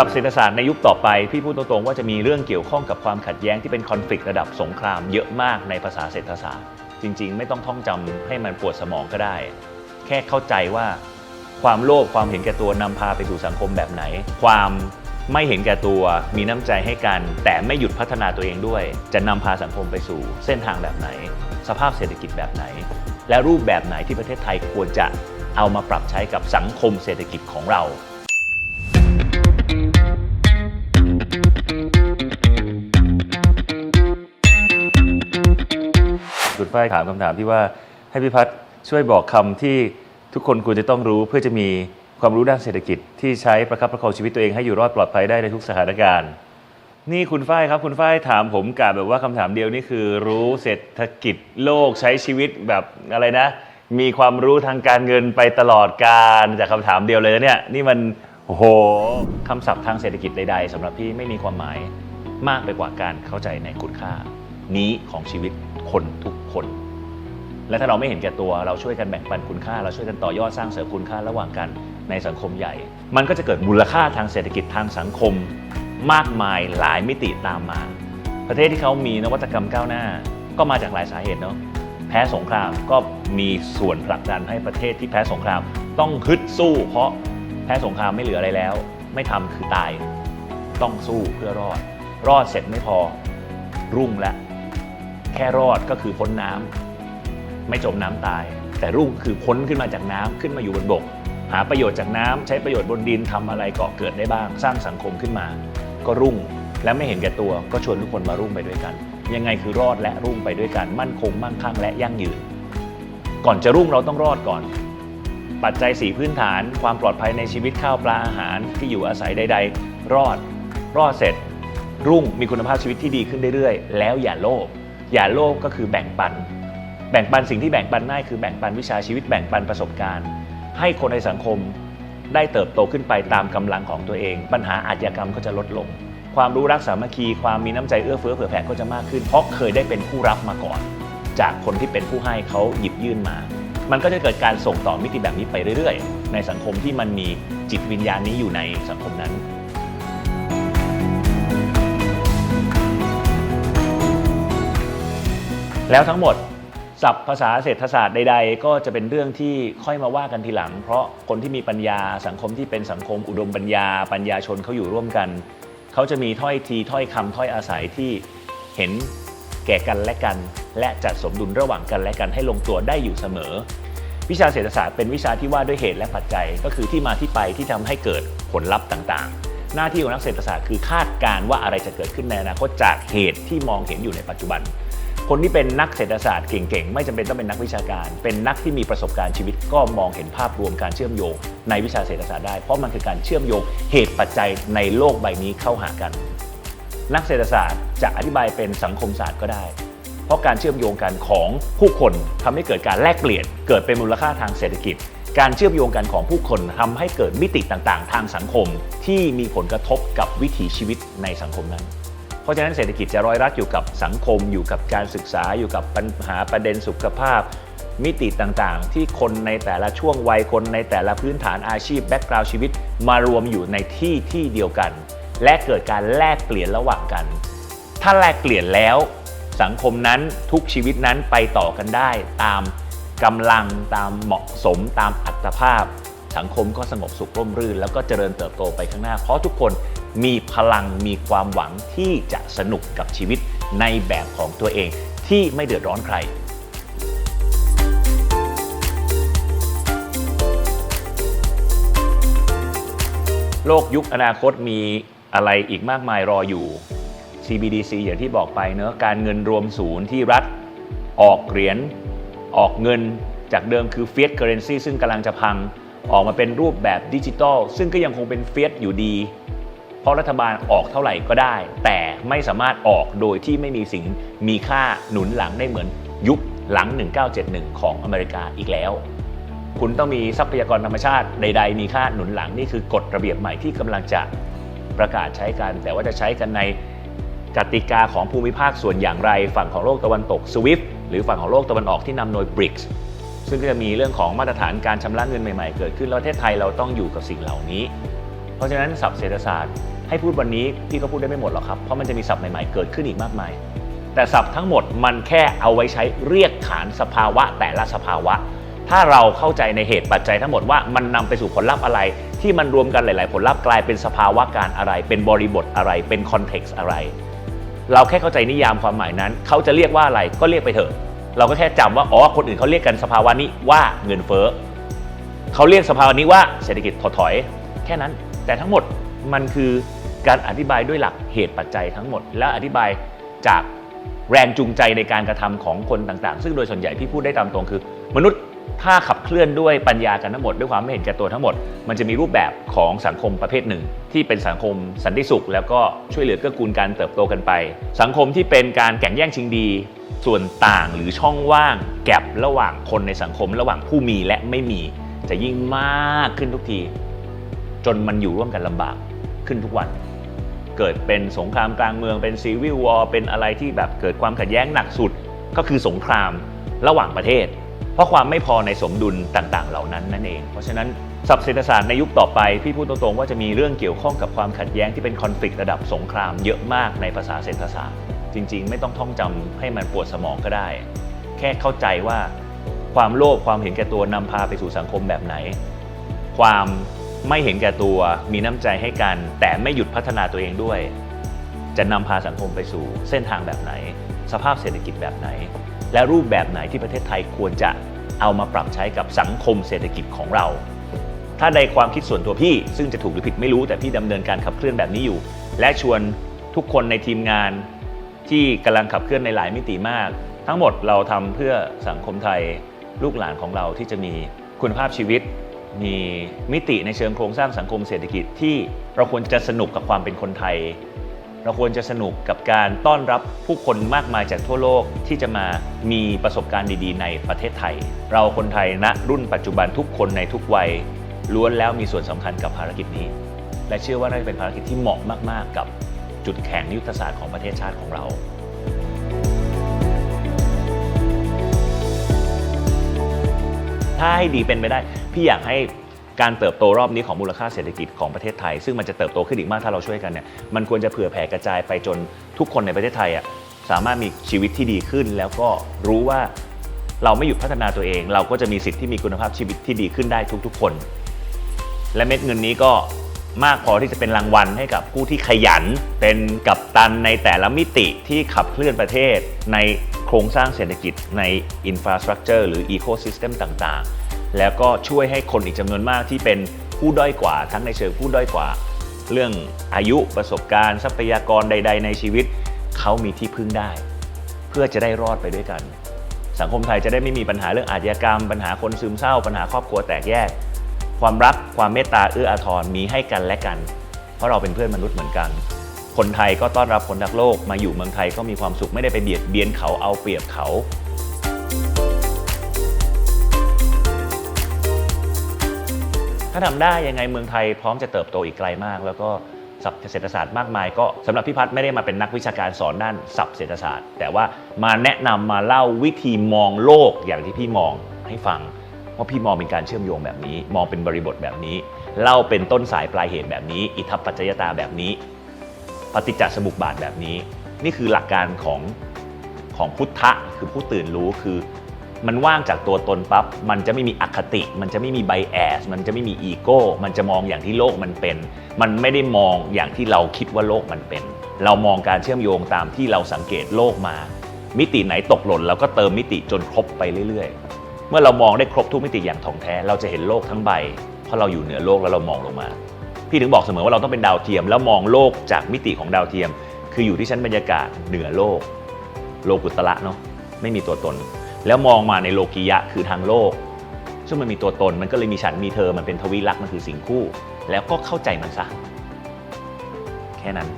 สับเศรษฐศาสตร์ในยุคต่อไป พี่พูดตรงๆว่าจะมีเรื่องเกี่ยวข้องกับความขัดแย้งที่เป็นคอนฟ lict ระดับสงครามเยอะมากในภาษาเศรษฐศาสตร์ จริงๆ ไม่ต้องท่องจำให้มันปวดสมองก็ได้ แค่เข้าใจว่าความโลภความเห็นแก่ตัวนำพาไปสู่สังคมแบบไหน ความไม่เห็นแก่ตัวมีน้ำใจให้กัน แต่ไม่หยุดพัฒนาตัวเองด้วย จะนำพาสังคมไปสู่เส้นทางแบบไหน สภาพเศรษฐกิจแบบไหน และรูปแบบไหนที่ประเทศไทยควรจะเอามาปรับใช้กับสังคมเศรษฐกิจของเรา ฝ้ายถามคำถามที่ว่าให้พี่พัฒน์ช่วยบอกคำที่ทุกคนควรจะต้องรู้เพื่อจะมีความรู้ด้านเศรษฐกิจที่ใช้ประคับประคองชีวิตตัวเองให้อยู่รอดปลอดภัยได้ในทุกสถานการณ์ นี่คุณฝ้ายครับคุณฝ้ายถามผมกะแบบว่าคำถามเดียวนี่คือรู้เศรษฐกิจโลกใช้ชีวิตแบบอะไรนะ มีความรู้ทางการเงินไปตลอดการจากคำถามเดียวเลยนะเนี่ยนี่มันโอ้โหคำศัพท์ทางเศรษฐกิจใดๆสำหรับพี่ไม่มีความหมายมากไปกว่าการเข้าใจในคุณค่านี้ของชีวิต คนทุกคน และถ้าเราไม่เห็นแก่ตัวเราช่วยกันแบ่งปันคุณค่า เราช่วยกันต่อยอดสร้างเสริมคุณค่าระหว่างกันในสังคมใหญ่ มันก็จะเกิดมูลค่าทางเศรษฐกิจทางสังคม มากมายหลายมิติตามมา ประเทศที่เขามีนวัตกรรมก้าวหน้า ก็มาจากหลายสาเหตุเนาะแพ้สงครามก็มีส่วนผลักดันให้ประเทศที่แพ้สงคราม ต้องฮึดสู้ เพราะแพ้สงครามไม่เหลืออะไรแล้ว ไม่ทำคือตาย ต้องสู้เพื่อรอด รอดเสร็จไม่พอรุ่งแล้ว แค่รอดก็คือพ้นน้ำไม่จมน้ำตาย แต่รุ่งคือพ้นขึ้นมาจากน้ำขึ้นมาอยู่บนบก หาประโยชน์จากน้ำใช้ประโยชน์บนดินทำอะไรเกาะเกิดได้บ้าง สร้างสังคมขึ้นมา ก็รุ่งและไม่เห็นแก่ตัวก็ชวนทุกคนมารุ่งไปด้วยกัน ยังไงคือรอดและรุ่งไปด้วยกันมั่นคงมั่งคั่งและยั่งยืน ก่อนจะรุ่งเราต้องรอดก่อน ปัจจัยสีพื้นฐาน ความปลอดภัยในชีวิตข้าวปลาอาหารที่อยู่อาศัยใด ๆ รอด รอดเสร็จ รุ่งมีคุณภาพชีวิตที่ดีขึ้นเรื่อยๆ แล้วอย่าโลภ อย่าโลภก็คือแบ่งปัน แบ่งปันสิ่งที่แบ่งปันได้คือแบ่งปันวิชาชีวิตแบ่งปันประสบการณ์ ให้คนในสังคมได้เติบโตขึ้นไปตามกำลังของตัวเอง ปัญหาอาชญากรรมก็จะลดลง ความรู้รักสามัคคี ความมีน้ำใจเอื้อเฟื้อเผื่อแผ่ก็จะมากขึ้น เพราะเคยได้เป็นผู้รับมาก่อน จากคนที่เป็นผู้ให้เขาหยิบยื่นมา มันก็จะเกิดการส่งต่อมิติแบบนี้ไปเรื่อย ๆ ในสังคมที่มันมีจิตวิญญาณนี้อยู่ในสังคมนั้น แล้วทั้งหมดศัพท์ภาษาเศรษฐศาสตร์ใด ๆ ก็จะเป็นเรื่องที่ค่อยมาว่ากันทีหลัง เพราะคนที่มีปัญญาสังคมที่เป็นสังคมอุดมปัญญา ปัญญาชนเขาอยู่ร่วมกัน เขาจะมีถ้อยทีถ้อยคำถ้อยอาศัยที่เห็นแก่กันและกัน และจัดสมดุลระหว่างกันและกันให้ลงตัวได้อยู่เสมอ วิชาเศรษฐศาสตร์เป็นวิชาที่ว่าด้วยเหตุและปัจจัย ก็คือที่มาที่ไปที่ทำให้เกิดผลลัพธ์ต่างๆ หน้าที่ของนักเศรษฐศาสตร์คือคาดการณ์ว่าอะไรจะเกิดขึ้นในอนาคตจากเหตุที่มองเห็นอยู่ในปัจจุบัน คนที่เป็นนักเศรษฐศาสตร์เก่งๆ ไม่จำเป็นต้องเป็นนักวิชาการ เป็นนักที่มีประสบการณ์ชีวิตก็มองเห็นภาพรวมการเชื่อมโยง ในวิชาเศรษฐศาสตร์ได้ เพราะมันคือการเชื่อมโยงเหตุปัจจัยในโลกใบนี้เข้าหากัน นักเศรษฐศาสตร์จะอธิบายเป็นสังคมศาสตร์ก็ได้ เพราะการเชื่อมโยงกันของผู้คนทำให้เกิดการแลกเปลี่ยน เกิดเป็นมูลค่าทางเศรษฐกิจ การเชื่อมโยงกันของผู้คนทำให้เกิดมิติต่างๆ ทางสังคมที่มีผลกระทบกับวิถีชีวิตในสังคมนั้น เพราะฉะนั้นเศรษฐกิจจะร้อยรัดอยู่กับสังคม อยู่กับการศึกษาอยู่กับปัญหาประเด็นสุขภาพ มิติต่างๆ ที่คนในแต่ละช่วงวัยคนในแต่ละพื้นฐานอาชีพแบ็กกราวชีวิต มารวมอยู่ในที่ที่เดียวกัน และเกิดการแลกเปลี่ยนระหว่างกัน ถ้าแลกเปลี่ยนแล้วสังคมนั้นทุกชีวิตนั้นไปต่อกันได้ตามกำลังตามเหมาะสมตามอัตภาพ สังคมก็สงบสุขร่มรื่น แล้วก็เจริญเติบโตไปข้างหน้าเพราะทุกคน มีพลังมีความหวังที่จะสนุกกับชีวิตในแบบของตัวเองที่ไม่เดือดร้อนใครโลกยุคอนาคตมีอะไรอีกมากมายรออยู่ CBDC อย่างที่บอกไปเนอะการเงินรวมศูนย์ที่รัฐออกเหรียญออกเงินจากเดิมคือ Fiat Currency ซึ่งกำลังจะพัง ออกมาเป็นรูปแบบดิจิตอลซึ่งก็ยังคงเป็น Fiat อยู่ดี ราะรัฐบาลออกเท่าไหร่ก็ได้ แต่ไม่สามารถออกโดยที่ไม่มีสิ่งมีค่าหนุนหลังได้เหมือนยุคหลัง 1971 ของอเมริกาอีกแล้ว คุณต้องมีทรัพยากรธรรมชาติใด ๆ มีค่าหนุนหลังนี่คือกฎระเบียบใหม่ที่กำลังจะประกาศใช้กัน แต่ว่าจะใช้กันในกติกาของภูมิภาคส่วนอย่างไร ฝั่งของโลกตะวันตก SWIFT หรือฝั่งของโลกตะวันออกที่นำโดย BRICS ซึ่งก็จะมีเรื่องของมาตรฐานการชำระเงินใหม่ๆ เกิดขึ้นแล้วประเทศไทยเราต้องอยู่กับสิ่งเหล่านี้ เพราะฉะนั้นศัพท์เศรษฐศาสตร์ ให้พูดวันนี้พี่ก็พูดได้ไม่หมดหรอกครับ เพราะมันจะมีศัพท์ใหม่ๆเกิดขึ้นอีกมากมาย แต่ศัพท์ทั้งหมดมันแค่เอาไว้ใช้เรียกขานสภาวะแต่ละสภาวะ ถ้าเราเข้าใจในเหตุปัจจัยทั้งหมดว่ามันนำไปสู่ผลลัพธ์อะไร ที่มันรวมกันหลาย ๆ ผลลัพธ์กลายเป็นสภาวะการอะไร เป็นบริบทอะไร เป็นคอนเท็กซ์อะไร เราแค่เข้าใจนิยามความหมายนั้น เขาจะเรียกว่าอะไรก็เรียกไปเถอะ เราก็แค่จำว่าอ๋อคนอื่นเขาเรียกกันสภาวะนี้ว่าเงินเฟ้อเขาเรียกสภาวะนี้ว่าเศรษฐกิจถดถอย แค่นั้น แต่ทั้งหมดมันคือการอธิบายด้วยหลักเหตุปัจจัยทั้งหมด และอธิบายจากแรงจูงใจในการกระทำของคนต่างๆ ซึ่งโดยส่วนใหญ่พี่พูดได้ตามตรงคือ มนุษย์ถ้าขับเคลื่อนด้วยปัญญากันทั้งหมดด้วยความไม่เห็นแก่ตัวทั้งหมด มันจะมีรูปแบบของสังคมประเภทหนึ่ง ที่เป็นสังคมสันติสุข แล้วก็ช่วยเหลือเกื้อกูลการเติบโตกันไป สังคมที่เป็นการแข่งแย่งชิงดี ส่วนต่างหรือช่องว่าง แกลบระหว่างคนในสังคม ระหว่างผู้มีและไม่มี จะยิ่งมากขึ้นทุกที จนมันอยู่ร่วมกันลำบาก ขึ้นทุกวัน เกิดเป็นสงครามกลางเมืองเป็นซีวิลวอร์เป็นอะไรที่แบบเกิดความขัดแย้งหนักสุดก็คือสงครามระหว่างประเทศ เพราะความไม่พอในสมดุลต่างๆ เหล่านั้นนั่นเอง เพราะฉะนั้นศัพท์เศรษฐศาสตร์ในยุคต่อไป พี่พูดตรงๆว่าจะมีเรื่องเกี่ยวข้องกับความขัดแย้งที่เป็นคอนฟ lict ระดับสงครามเยอะมากในภาษาเศรษฐศาสตร์ จริง ๆ ไม่ต้องท่องจำให้มันปวดสมองก็ได้ แค่เข้าใจว่าความโลภความเห็นแก่ตัวนำพาไปสู่สังคมแบบไหน ความ ไม่เห็นแก่ตัวมีน้ำใจให้กัน แต่ไม่หยุดพัฒนาตัวเองด้วย จะนำพาสังคมไปสู่เส้นทางแบบไหน สภาพเศรษฐกิจแบบไหน และรูปแบบไหนที่ประเทศไทยควรจะเอามาปรับใช้กับสังคมเศรษฐกิจของเรา ถ้าในความคิดส่วนตัวพี่ ซึ่งจะถูกหรือผิดไม่รู้แต่พี่ดำเนินการขับเคลื่อนแบบนี้อยู่ และชวนทุกคนในทีมงานที่กำลังขับเคลื่อนในหลายมิติมาก ทั้งหมดเราทำเพื่อสังคมไทยลูกหลานของเราที่จะมีคุณภาพชีวิต มีมิติในเชิงโครงสร้างสังคมเศรษฐกิจที่เราควรจะสนุกกับความเป็นคนไทย เราควรจะสนุกกับการต้อนรับผู้คนมากมายจากทั่วโลกที่จะมามีประสบการณ์ดีๆ ในประเทศไทย เราคนไทยณรุ่นปัจจุบันทุกคนในทุกวัยล้วนแล้วมีส่วนสำคัญกับภารกิจนี้ และเชื่อว่าน่าจะเป็นภารกิจที่เหมาะมากๆ กับจุดแข็งยุทธศาสตร์ของประเทศชาติของเราถ้าให้ดีเป็นไปได้ พี่อยากให้การเติบโตรอบนี้ของมูลค่าเศรษฐกิจของประเทศไทย ซึ่งมันจะเติบโตขึ้นอีกมากถ้าเราช่วยกันเนี่ยมันควรจะเผื่อแผ่กระจายไปจนทุกคนในประเทศไทยอะสามารถมีชีวิตที่ดีขึ้น แล้วก็รู้ว่าเราไม่หยุดพัฒนาตัวเอง เราก็จะมีสิทธิ์ที่มีคุณภาพชีวิตที่ดีขึ้นได้ทุกๆคน และเม็ดเงินนี้ก็มากพอที่จะเป็นรางวัลให้กับผู้ที่ขยัน เป็นกัปตันในแต่ละมิติที่ขับเคลื่อนประเทศ ในโครงสร้างเศรษฐกิจในอินฟราสตรักเจอร์หรืออีโคซิสเต็มต่างๆ แล้วก็ช่วยให้คนอีกจำนวนมากที่เป็นผู้ด้อยกว่า ทั้งในเชิงผู้ด้อยกว่า เรื่องอายุประสบการณ์ทรัพยากรใด ๆ ในชีวิต เขามีที่พึ่งได้ เพื่อจะได้รอดไปด้วยกัน สังคมไทยจะได้ไม่มีปัญหาเรื่องอาชญากรรม ปัญหาคนซึมเศร้า ปัญหาครอบครัวแตกแยก ความรักความเมตตาเอื้ออาทรมีให้กันและกัน เพราะเราเป็นเพื่อนมนุษย์เหมือนกันคนไทยก็ต้อนรับคนรักโลกมาอยู่เมืองไทยก็มีความสุขไม่ได้ไปเบียดเบียนเขาเอาเปรียบเขา ถ้าทำได้ยังไงเมืองไทยพร้อมจะเติบโตอีกไกลมาก แล้วก็ศัพท์เศรษฐศาสตร์มากมาย ก็สำหรับพี่พัฒน์ไม่ได้มาเป็นนักวิชาการสอนด้านศัพท์เศรษฐศาสตร์ แต่ว่ามาแนะนำมาเล่าวิธีมองโลกอย่างที่พี่มองให้ฟังเพราะพี่มองเป็นการเชื่อมโยงแบบนี้ มองเป็นบริบทแบบนี้ เล่าเป็นต้นสายปลายเหตุแบบนี้ อิทัปปัจจยตาแบบนี้ ปฏิจจสมุปบาทแบบนี้ นี่คือหลักการของของพุทธะคือผู้ตื่นรู้คือ มันว่างจากตัวตนปั๊บมันจะไม่มีอคติ มันจะไม่มีไบแอสมันจะไม่มีอีโก้มันจะมองอย่างที่โลกมันเป็น มันไม่ได้มองอย่างที่เราคิดว่าโลกมันเป็น เรามองการเชื่อมโยงตามที่เราสังเกตโลกมา มิติไหนตกหล่นเราก็เติมมิติจนครบไปเรื่อยๆ เมื่อเรามองได้ครบทุกมิติอย่างถ่องแท้ เราจะเห็นโลกทั้งใบ เพราะเราอยู่เหนือโลกแล้วเรามองลงมา พี่ถึงบอกเสมอว่าเราต้องเป็นดาวเทียม แล้วมองโลกจากมิติของดาวเทียม คืออยู่ที่ชั้นบรรยากาศเหนือโลก โลกุตระเนาะไม่มีตัวตน แล้วมองมาในโลกียะคือทางโลก ซึ่งมันมีตัวตนมันก็เลยมีฉันมีเธอมันเป็นทวีลักษณ์มันคือสิ่งคู่ แล้วก็เข้าใจมันซะ แค่นั้น